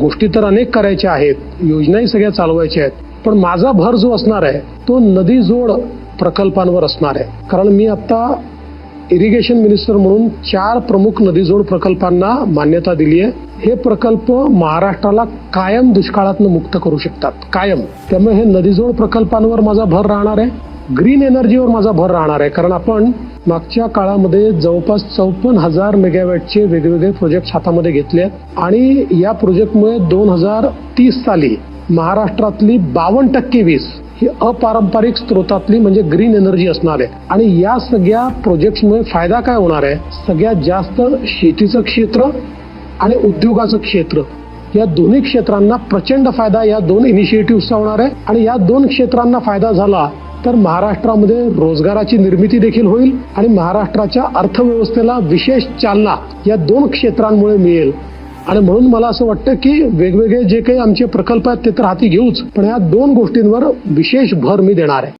गोष्टी तर अनेक करायच्या आहेत योजनाही सगळ्या चालवायच्या आहेत पण माझा भर जो असणार आहे तो नदी जोड प्रकल्पांवर असणार आहे. कारण मी आता इरिगेशन मिनिस्टर म्हणून चार प्रमुख नदीजोड प्रकल्पांना मान्यता दिली आहे. हे प्रकल्प महाराष्ट्राला कायम दुष्काळातनं मुक्त करू शकतात कायम. त्यामुळे हे नदीजोड प्रकल्पांवर माझा भर राहणार आहे ग्रीन एनर्जीवर माझा भर राहणार आहे. कारण आपण मागच्या काळामध्ये जवळपास चौपन्न हजार मेगावॅटचे वेगवेगळे प्रोजेक्ट हातामध्ये घेतले आहेत. आणि या प्रोजेक्टमुळे दोन हजार तीस साली महाराष्ट्रातली बावन्न टक्के वीज ही अपारंपरिक स्रोतातली म्हणजे ग्रीन एनर्जी असणार आहे. आणि या सगळ्या प्रोजेक्टमुळे फायदा काय होणार आहे? सगळ्यात जास्त शेतीचं क्षेत्र आणि उद्योगाचं क्षेत्र. या दोन्ही क्षेत्रांना प्रचंड फायदा या दोन इनिशिएटिव्हचा होणार आहे. आणि या दोन क्षेत्रांना फायदा झाला तर महाराष्ट्रामध्ये रोजगाराची निर्मिती देखील होईल आणि महाराष्ट्राच्या अर्थव्यवस्थेला विशेष चालना या दोन क्षेत्रांमुळे मिळेल. आणि म्हणून मला असं वाटतं की वेगवेगळे जे काही आमचे प्रकल्प आहेत ते तर हाती घेऊच पण या दोन गोष्टींवर विशेष भर मी देणार आहे.